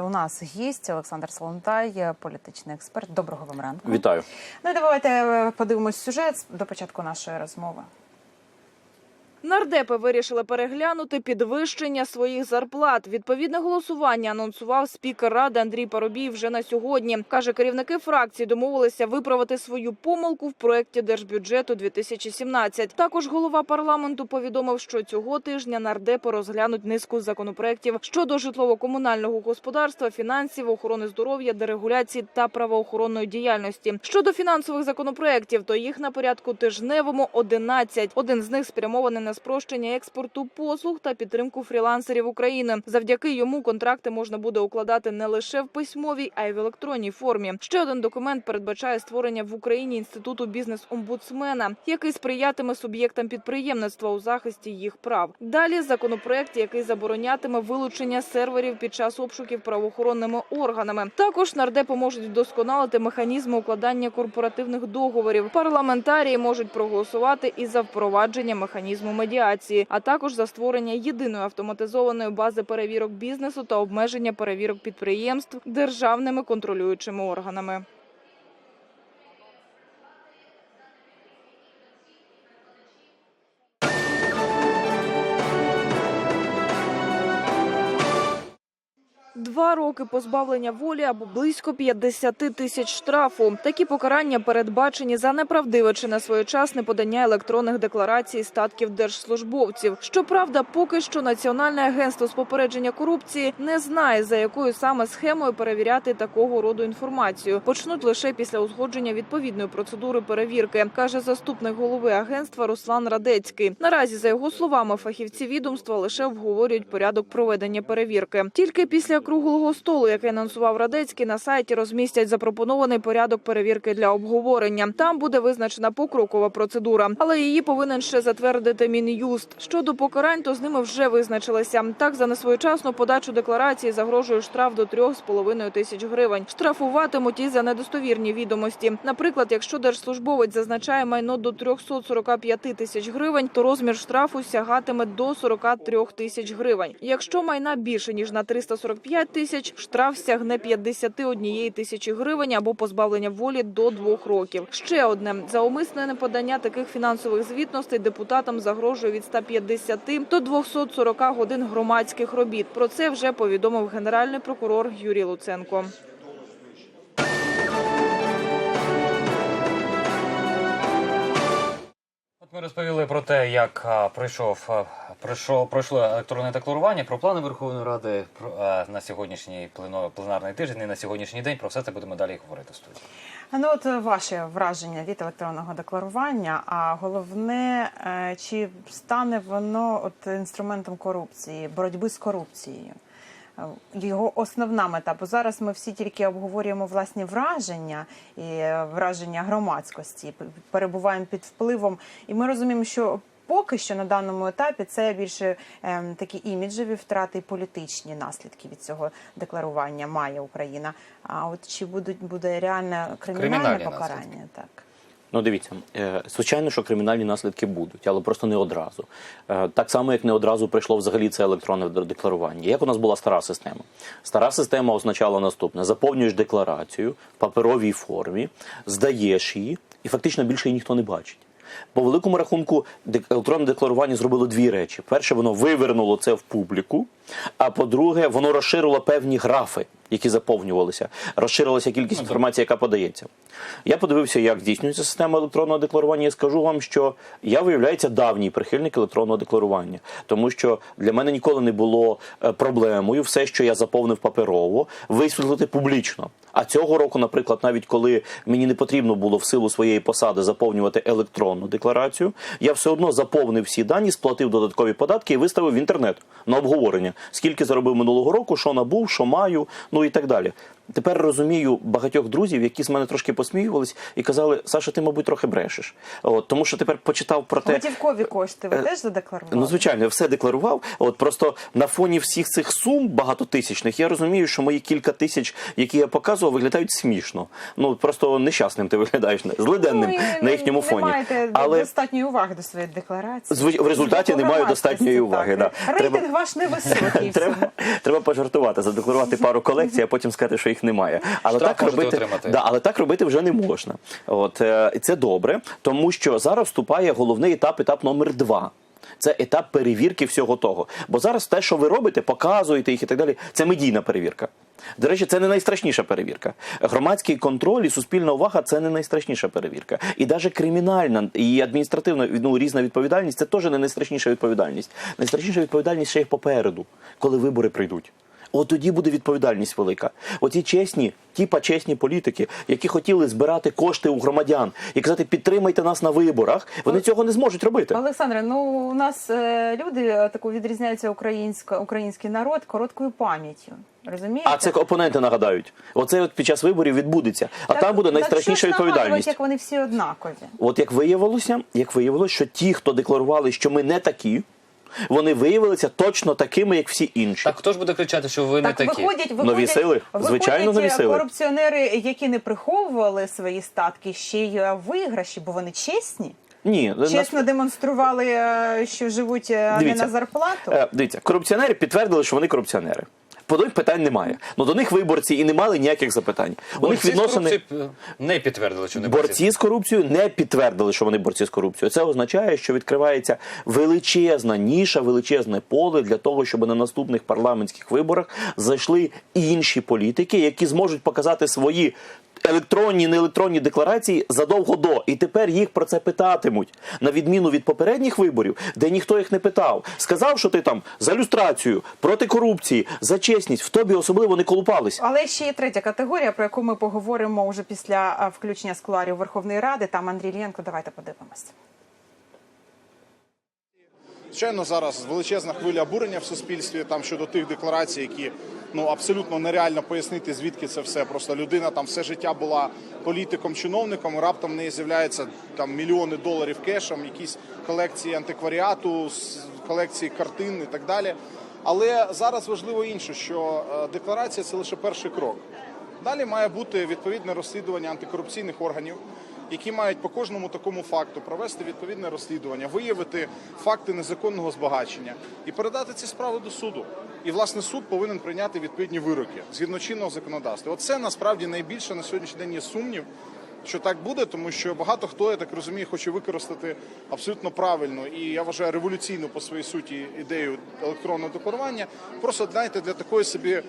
У нас гість Олександр Солонтай, політичний експерт. Доброго вам ранку. Вітаю. Ну і давайте е, подивимось сюжет до початку нашої розмови. Нардепи вирішили переглянути підвищення своїх зарплат. Відповідне голосування анонсував спікер ради Андрій Парубій вже на сьогодні. каже, керівники фракції домовилися виправити свою помилку в проєкті держбюджету 2017. Також голова парламенту повідомив, що цього тижня нардепи розглянуть низку законопроєктів щодо житлово-комунального господарства, фінансів, охорони здоров'я, дерегуляції та правоохоронної діяльності. Щодо фінансових законопроєктів, то їх на порядку тижневому 11. Один з них спрямований на спрощення експорту послуг та підтримку фрілансерів України. Завдяки йому контракти можна буде укладати не лише в письмовій, а й в електронній формі. Ще один документ передбачає створення в Україні інституту бізнес-омбудсмена, який сприятиме суб'єктам підприємництва у захисті їх прав. Далі законопроект, який заборонятиме вилучення серверів під час обшуків правоохоронними органами. Також нардепи можуть вдосконалити механізми укладання корпоративних договорів. Парламентарії можуть проголосувати і за впровадження механізму медіації, а також за створення єдиної автоматизованої бази перевірок бізнесу та обмеження перевірок підприємств державними контролюючими органами. Два роки позбавлення волі або близько 50 тисяч штрафу. Такі покарання передбачені за неправдиве чи несвоєчасне подання електронних декларацій статків держслужбовців. Щоправда, поки що Національне агентство з попередження корупції не знає за якою саме схемою перевіряти такого роду інформацію. Почнуть лише після узгодження відповідної процедури перевірки, каже заступник голови агентства Руслан Радецький. Наразі, за його словами, фахівці відомства лише обговорюють порядок проведення перевірки. Тільки після круглого столу, який анонсував Радецький, на сайті розмістять запропонований порядок перевірки для обговорення. Там буде визначена покрокова процедура, але її повинен ще затвердити мін'юст. Щодо покарань, то з ними вже визначилися. Так за несвоєчасну подачу декларації загрожує штраф до 3,5 тисяч гривень. Штрафуватимуть і за недостовірні відомості. Наприклад, якщо держслужбовець зазначає майно до 345 тисяч гривень, то розмір штрафу сягатиме до 43 тисяч гривень. Якщо майна більше ніж на 345 тисяч, штраф сягне 51 тисячі гривень або позбавлення волі до двох років. Ще одне за умисне неподання таких фінансових звітностей депутатам загрожує від 150 до 240 годин громадських робіт. Про це вже повідомив генеральний прокурор Юрій Луценко. Ми розповіли про те, як пройшов пройшло, пройшло електронне декларування, про плани Верховної Ради про, а, на сьогоднішній плено- пленарний тиждень і на сьогоднішній день. Про все це будемо далі говорити в студії. Ну от ваше враження від електронного декларування. А головне, е, чи стане воно от інструментом корупції, боротьби з корупцією? Е, Його основна мета, бо зараз ми всі тільки обговорюємо власні враження і е, враження громадськості, перебуваємо під впливом, і ми розуміємо, що поки що на даному етапі це більше ем, такі іміджеві втрати і політичні наслідки від цього декларування має Україна. А от чи будуть буде реальне кримінальне Кримінальні покарання? наслідки. Так. Ну, дивіться, е, звичайно, що кримінальні наслідки будуть, але просто не одразу. Е, Так само, як не одразу прийшло взагалі це електронне декларування. Як у нас була стара система? Стара система означала наступне: заповнюєш декларацію в паперовій формі, здаєш її, і фактично більше її ніхто не бачить. По великому рахунку, електронне декларування зробило дві речі: перше, воно вивернуло це в публіку. А по-друге, воно розширило певні графи, які заповнювалися. Розширилася кількість інформації, яка подається. Я подивився, як здійснюється система електронного декларування. і скажу вам, що я виявляється давній прихильник електронного декларування, тому що для мене ніколи не було е, проблемою все, що я заповнив паперово, висвітлити публічно. А цього року, наприклад, навіть коли мені не потрібно було в силу своєї посади заповнювати електронну декларацію, я все одно заповнив всі дані, сплатив додаткові податки і виставив в інтернет на обговорення, скільки заробив минулого року, що набув, що маю, ну і так далі. Тепер розумію багатьох друзів, які з мене трошки посміювались і казали: Саша, ти, мабуть, трохи брешеш. От, тому що тепер почитав про те. Готівкові кошти ви Е, теж задекларували? Ну, звичайно, я все декларував. От просто на фоні всіх цих сум багатотисячних я розумію, що мої кілька тисяч, які я показував, виглядають смішно. Ну просто нещасним ти виглядаєш злиденним Ну, і на їхньому не фоні. маєте Але достатньої уваги до своєї декларації. Зв- в результаті не маю достатньої уваги, да. Рейтинг Треба- ваш невисокий. треба, треба пожартувати, задекларувати пару колекцій, а потім сказати, що їх немає. Але Штраф так робити, отримати. да, але так робити вже не можна. От е, і це добре, тому що зараз вступає головний етап, етап номер два. Це етап перевірки всього того. Бо зараз те, що ви робите, показуєте їх і так далі, це медійна перевірка. До речі, це не найстрашніша перевірка. Громадський контроль і суспільна увага це не найстрашніша перевірка. І навіть кримінальна і адміністративна ну, різна відповідальність це теж не найстрашніша відповідальність. Найстрашніша відповідальність ще й попереду, коли вибори прийдуть. От тоді буде відповідальність велика. Оті чесні, тіпа чесні політики, які хотіли збирати кошти у громадян і казати, підтримайте нас на виборах, вони цього не зможуть робити. Олександре, ну у нас е, люди е, таку відрізняються українська, український народ короткою пам'яттю. Розумієте? А це опоненти нагадають. Оце от під час виборів відбудеться. А Так- там буде найстрашніша відповідальність. як вони всі однакові. От як виявилося, як виявилося, що ті, хто декларували, що ми не такі, вони виявилися точно такими, як всі інші. Так хто ж буде кричати, що ви не Так такі? виходять, виходять, Нові сили? виходять Звичайно, нові е, сили. корупціонери, які не приховували свої статки, ще й е, виграші, бо вони чесні. Ні, нас- Чесно демонстрували, е, що живуть дивіться, не на зарплату. Дивіться, корупціонери підтвердили, що вони корупціонери. По них питань немає. Ну до них виборці і не мали ніяких запитань. У них Борці відносини. не підтвердили, що не Борці з корупцією не підтвердили, що вони борці з корупцією. Це означає, що відкривається величезна ніша, величезне поле для того, щоб на наступних парламентських виборах зайшли інші політики, які зможуть показати свої. Електронні, неелектронні декларації задовго до, і тепер їх про це питатимуть на відміну від попередніх виборів, де ніхто їх не питав. Сказав, що ти там за люстрацію, проти корупції, за чесність, в тобі особливо не колупались. Але ще є третя категорія, про яку ми поговоримо вже після включення скуларів Верховної Ради. Там Андрій Лєнко. Давайте подивимось. Звичайно, зараз величезна хвиля обурення в суспільстві там щодо тих декларацій, які ну абсолютно нереально пояснити, звідки це все. Просто людина там все життя була політиком, чиновником. і Раптом в неї з'являються там мільйони доларів кешем, якісь колекції антикваріату, колекції картин і так далі. Але зараз важливо інше, що е, декларація це лише перший крок. Далі має бути відповідне розслідування антикорупційних органів, які мають по кожному такому факту провести відповідне розслідування, виявити факти незаконного збагачення і передати ці справи до суду. І власне суд повинен прийняти відповідні вироки згідно чинного законодавства. Оце насправді найбільше на сьогоднішній день є сумнів. Що так буде, тому що багато хто, я так розумію, хоче використати абсолютно правильну і я вважаю революційну по своїй суті ідею електронного декларування, просто знаєте, для такої собі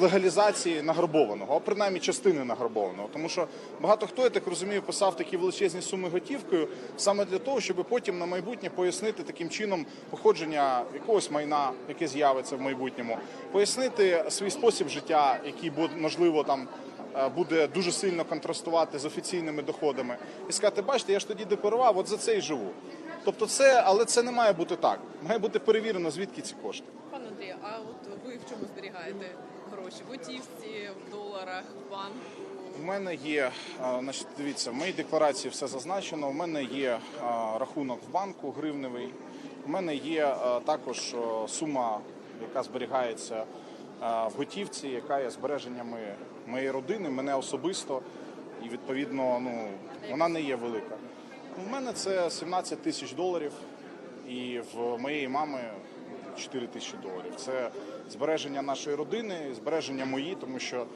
легалізації награбованого, а принаймні частини награбованого. Тому що багато хто, я так розумію, писав такі величезні суми готівкою саме для того, щоб потім на майбутнє пояснити таким чином походження якогось майна, яке з'явиться в майбутньому, пояснити свій спосіб життя, який можливо там. е, Буде дуже сильно контрастувати з офіційними доходами, і сказати, бачите, я ж тоді декларував, от за це і живу. Тобто, це, але це не має бути так. Має бути перевірено, звідки ці кошти. Пане а от ви в чому зберігаєте гроші? В готівці, в доларах, в банку? У мене є, значить, дивіться, в моїй декларації все зазначено. У мене є рахунок в банку гривневий. У мене є також сума, яка зберігається в готівці, яка є збереженнями моєї родини, мене особисто. І відповідно, ну вона не є велика. У мене це 17 тисяч доларів, і в моєї мами 4 тисячі доларів. Це збереження нашої родини, збереження мої, тому що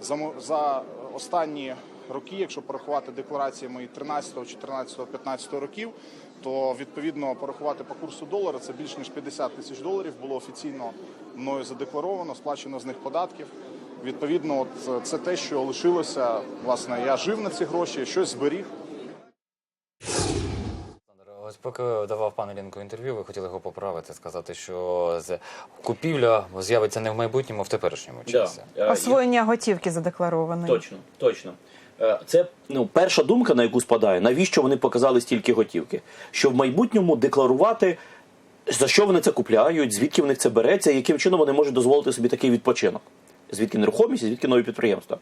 за, за останні роки, якщо порахувати декларації мої 13, 14, 15 років, то відповідно порахувати по курсу долара це більш ніж 50 тисяч доларів було офіційно мною задекларовано, сплачено з них податків. Відповідно, от це те, що лишилося. Власне, я жив на ці гроші, щось зберіг. Поки давав пану Лінку інтерв'ю, ви хотіли його поправити, сказати, що купівля з'явиться не в майбутньому, а в теперішньому часі. Освоєння готівки задекларованої. Точно, точно. Е, Це ну, перша думка, на яку спадає, навіщо вони показали стільки готівки? Що в майбутньому декларувати, за що вони це купляють, звідки в них це береться, і яким чином вони можуть дозволити собі такий відпочинок. звідки нерухомість, і звідки нові підприємства.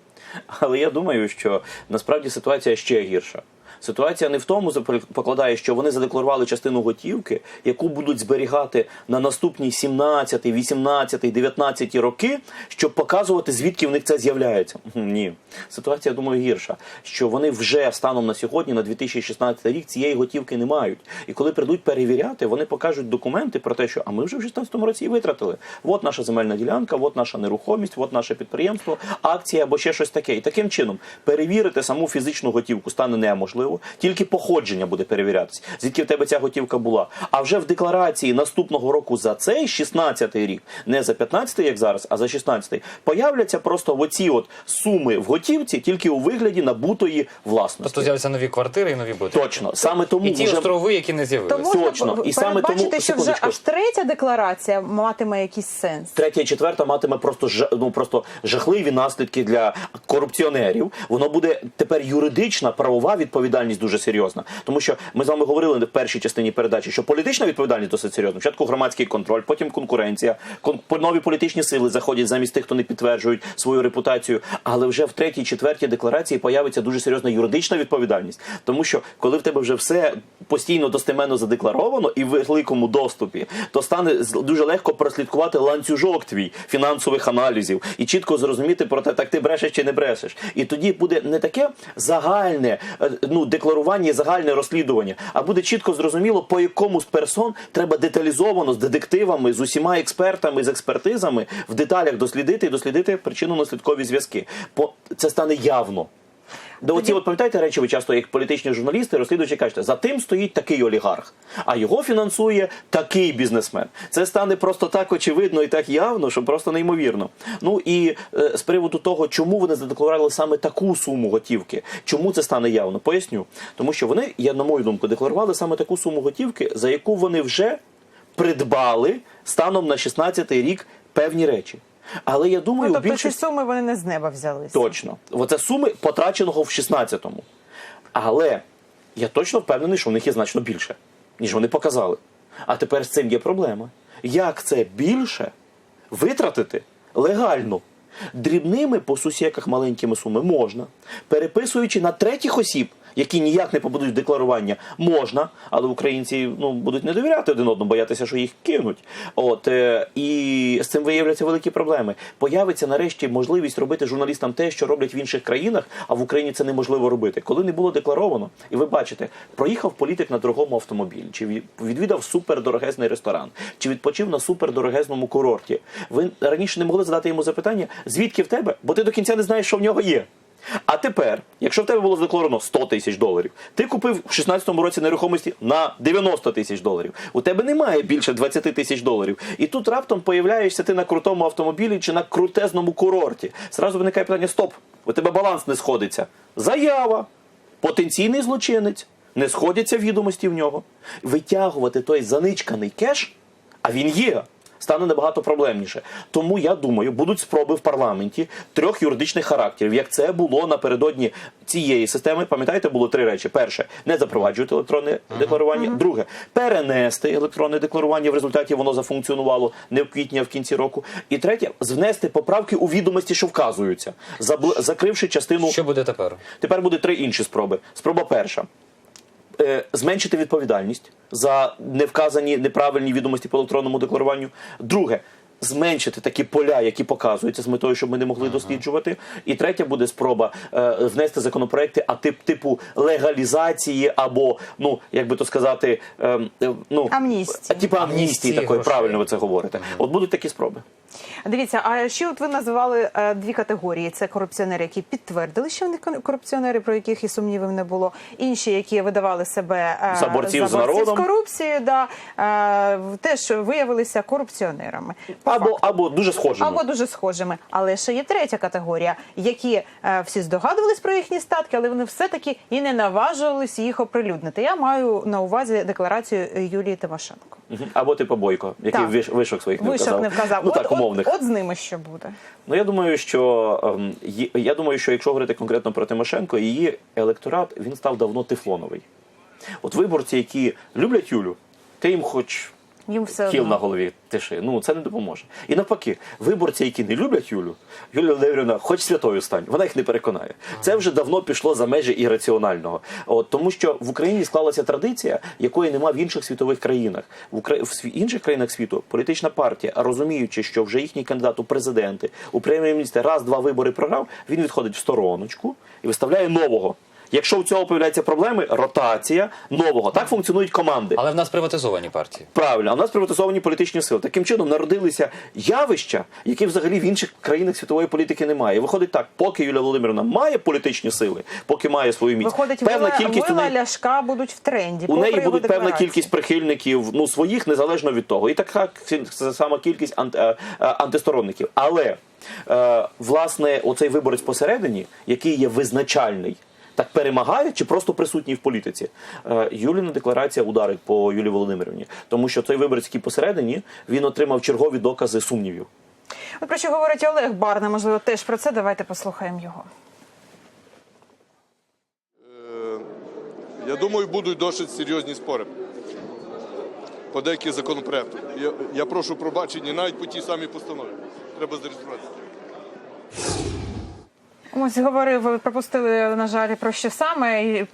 Але я думаю, що насправді ситуація ще гірша. Ситуація не в тому покладає, що вони задекларували частину готівки, яку будуть зберігати на наступні 17, 18, 19 роки, щоб показувати, звідки в них це з'являється. Ні, ситуація, думаю, гірша. Що вони вже станом на сьогодні, на 2016 рік, цієї готівки не мають. І коли прийдуть перевіряти, вони покажуть документи про те, що а ми вже в 16 році її витратили. От наша земельна ділянка, от наша нерухомість, от наше підприємство, акція або ще щось таке. І таким чином перевірити саму фізичну готівку стане неможливо, тільки походження буде перевірятися, звідки в тебе ця готівка була. А вже в декларації наступного року за цей 16 рік, не за 15 як зараз, а за 16 появляться просто оці от суми в готівці, тільки у вигляді набутої власності. Тобто з'являться нові квартири і нові будинки. Точно, саме тому І ті вже... острови, які не з'явилися. Точно. І саме тому- що вже аж третя декларація матиме якийсь сенс. Третя і четверта матиме просто ну, просто жахливі наслідки для корупціонерів. Воно буде тепер юридична правова відповідальність дуже серйозна. Тому що ми з вами говорили в першій частині передачі, що політична відповідальність досить серйозна. Спочатку громадський контроль, потім конкуренція. Кон- нові політичні сили заходять замість тих, хто не підтверджують свою репутацію. Але вже в третій, четвертій декларації появиться дуже серйозна юридична відповідальність. Тому що коли в тебе вже все постійно достеменно задекларовано і в великому доступі, то стане дуже легко прослідкувати ланцюжок твій фінансових аналізів і чітко зрозуміти про те, так ти брешеш чи не брешеш. І тоді буде не таке загальне е, ну декларування, і загальне розслідування, а буде чітко зрозуміло, по якому з персон треба деталізовано з детективами, з усіма експертами, з експертизами в деталях дослідити і дослідити причинно-наслідкові зв'язки. По це стане явно. Де оці, от пам'ятаєте речі, ви часто як політичні журналісти, розслідувачі кажете, за тим стоїть такий олігарх, а його фінансує такий бізнесмен. Це стане просто так очевидно і так явно, що просто неймовірно. Ну і е, з приводу того, чому вони задекларували саме таку суму готівки, чому це стане явно, поясню. Тому що вони, я на мою думку, декларували саме таку суму готівки, за яку вони вже придбали станом на 16-й рік певні речі. Але я думаю, Ну, тобто ці суми вони не з неба взялися. Точно. Оце суми потраченого в 16-му. Але я точно впевнений, що в них є значно більше, ніж вони показали. А тепер з цим є проблема. Як це більше витратити легально? Дрібними по сусіках маленькими суми можна, переписуючи на третіх осіб, які ніяк не попадуть в декларування, можна, але українці ну, будуть не довіряти один одному, боятися, що їх кинуть. От, е, і з цим виявляться великі проблеми. Появиться нарешті можливість робити журналістам те, що роблять в інших країнах, а в Україні це неможливо робити. Коли не було декларовано, і ви бачите, проїхав політик на дорогому автомобілі, чи від- відвідав супердорогезний ресторан, чи відпочив на супердорогезному курорті. Ви раніше не могли задати йому запитання, звідки в тебе? Бо ти до кінця не знаєш, що в нього є. А тепер, якщо в тебе було задекларовано 100 тисяч доларів, ти купив в 16-му році нерухомості на 90 тисяч доларів. У тебе немає більше 20 тисяч доларів. І тут раптом появляєшся ти на крутому автомобілі чи на крутезному курорті. Зразу виникає питання: стоп, у тебе баланс не сходиться. Заява, потенційний злочинець, не сходяться відомості в нього. Витягувати той заничканий кеш, а він є. Стане набагато проблемніше. Тому я думаю, будуть спроби в парламенті трьох юридичних характерів, як це було напередодні цієї системи. Пам'ятаєте, було три речі: перше не запроваджувати електронне декларування. Друге перенести електронне декларування. В результаті воно зафункціонувало не в квітні, а в кінці року. І третє внести поправки у відомості, що вказуються, забл- закривши частину. Що буде тепер? Тепер буде три інші спроби. Спроба перша. Е, Зменшити відповідальність за невказані неправильні відомості по електронному декларуванню. Друге, зменшити такі поля, які показуються з метою, щоб ми не могли досліджувати. І третя буде спроба е, внести законопроекти, а тип типу легалізації або, ну як би то сказати, е, е, ну Амністії. Типу амністії Амністії такої, грошей. правильно ви це говорите. От будуть такі спроби. Дивіться, а ще от ви назвали е, дві категорії: це корупціонери, які підтвердили, що вони корупціонери, про яких і сумнівів не було. Інші, які видавали себе е, За борців з народом. корупцією, да, е, теж виявилися корупціонерами. Або, або дуже схожими. Або дуже схожими. Але ще є третя категорія, які е, всі здогадувались про їхні статки, але вони все-таки і не наважувались їх оприлюднити. Я маю на увазі декларацію Юлії Тимошенко. Або типу Бойко, який Так. виш, вишок своїх не Вишок вказав. не вказав. Ну от, так, умовних. От, от з ними що буде. Ну я думаю, що є- я думаю, що якщо говорити конкретно про Тимошенко, її електорат він став давно тефлоновий. От виборці, які люблять Юлю, ти їм хоч Їм все Кіл одно. на голові тиши. Ну це не допоможе. І навпаки, виборці, які не люблять Юлю, Юлія Володимирівна, хоч святою стань, вона їх не переконає. Це вже давно пішло за межі ірраціонального. От тому, що в Україні склалася традиція, якої нема в інших світових країнах. В Укра... в інших країнах світу політична партія, розуміючи, що вже їхній кандидат у президенти, у прем'єр-міністра раз-два вибори програв, він відходить в стороночку і виставляє нового. Якщо у цього появляються проблеми, ротація нового. Так функціонують команди. Але в нас приватизовані партії. Правильно, а в нас приватизовані політичні сили. Таким чином народилися явища, які взагалі в інших країнах світової політики немає. І виходить так, поки Юлія Володимирівна має політичні сили, поки має свою міць, Виходить, певна вила, кількість у неї, Ляшка будуть в тренді. у неї буде певна кількість прихильників, ну своїх незалежно від того, і така сама кількість ант, е, е, антисторонників. Але е, власне, оцей виборець посередині, який є визначальний. Так перемагає чи просто присутній в політиці? Е, Юліна декларація ударить по Юлії Володимирівні, тому що цей виборець, який посередині, він отримав чергові докази сумнівів. От про що говорить Олег Барна, можливо, теж про це. Давайте послухаємо його. Я думаю, будуть досить серйозні спори по деяких законопроектах. Я, я прошу пробачення навіть по тій самій постанові. Треба зареєструватися. Ось говорив, ви пропустили, на жаль, про що саме і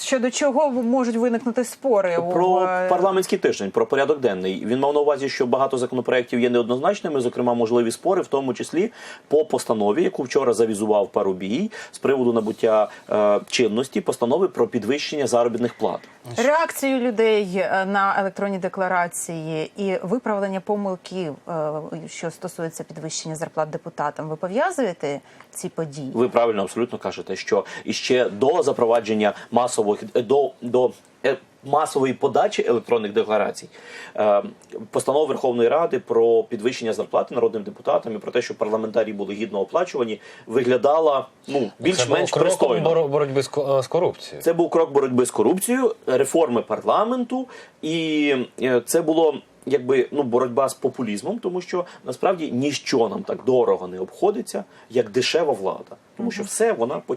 щодо чого можуть виникнути спори Про е, парламентський тиждень, про порядок денний. Він мав на увазі, що багато законопроєктів є неоднозначними, зокрема, можливі спори, в тому числі по постанові, яку вчора завізував Парубій з приводу набуття е, чинності постанови про підвищення заробітних плат. реакцію людей е, на електронні декларації і виправлення помилків, е, що стосується підвищення зарплат депутатам. Ви пов'язуєте ці події? Ви правильно абсолютно кажете, що іще до запровадження масових до, до е, масової подачі електронних декларацій е, постанова Верховної Ради про підвищення зарплати народним депутатам і про те, що парламентарі були гідно оплачувані, виглядала ну більш-менш пристойно. боро- боротьби з ко- з корупцією. Це був крок боротьби з корупцією, реформи парламенту, і е, це було якби ну боротьба з популізмом, тому що насправді ніщо нам так дорого не обходиться, як дешева влада, тому що все вона по-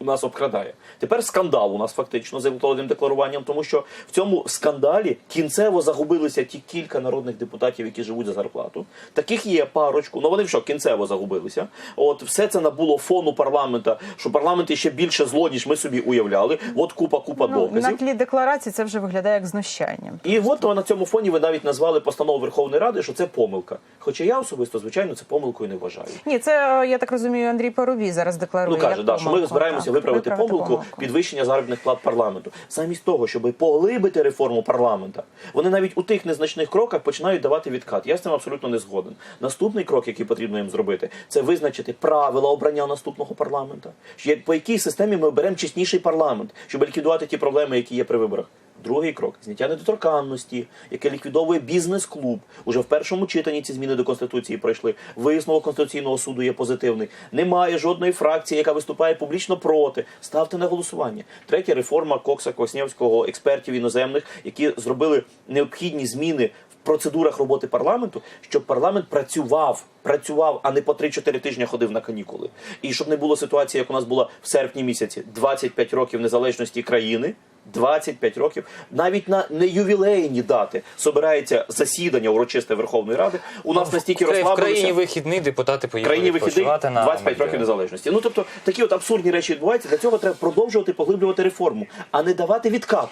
у нас обкрадає. Тепер скандал у нас фактично з електронним декларуванням, тому що в цьому скандалі кінцево загубилися ті кілька народних депутатів, які живуть за зарплату. Таких є парочку, ну вони що кінцево загубилися. От все це набуло фону парламента, що парламент ще більше зло, ніж ми собі уявляли. От купа купа Ну, доказів. на тлі декларації це вже виглядає як знущання. І от на цьому фоні ви навіть назвали постанову Верховної Ради, що це помилка. Хоча я особисто, звичайно, це помилкою не вважаю. Ні, це е, я так розумію, Андрій Парубій зараз декларує. Ну каже, да, що ми збираємося так, виправити помилку підвищення заробітних плат парламенту. Замість того, щоб поглибити реформу парламента, вони навіть у тих незначних кроках починають давати відкат. Я з цим абсолютно не згоден. Наступний крок, який потрібно їм зробити, це визначити правила обрання наступного парламента. По якій системі ми оберемо чесніший парламент, щоб ліквідувати ті проблеми, які є при виборах. Другий крок зняття недоторканності, яке ліквідовує бізнес-клуб. Уже в першому читанні ці зміни до конституції пройшли. Висновок конституційного суду є позитивний. Немає жодної фракції, яка виступає публічно проти. Ставте на голосування. Третя реформа Кокса Коснєвського, експертів іноземних, які зробили необхідні зміни процедурах роботи парламенту, щоб парламент працював, працював, а не по 3-4 тижні ходив на канікули. І щоб не було ситуації, як у нас була в серпні місяці, 25 років незалежності країни. 25 років навіть на неювілейні дати собирається засідання урочисте Верховної Ради. У нас настільки в, в країні розслабилися вихідний депутати поїхали країні вихідний відпочивати на років незалежності. Ну тобто такі от абсурдні речі відбуваються. Для цього треба продовжувати поглиблювати реформу, а не давати відкат.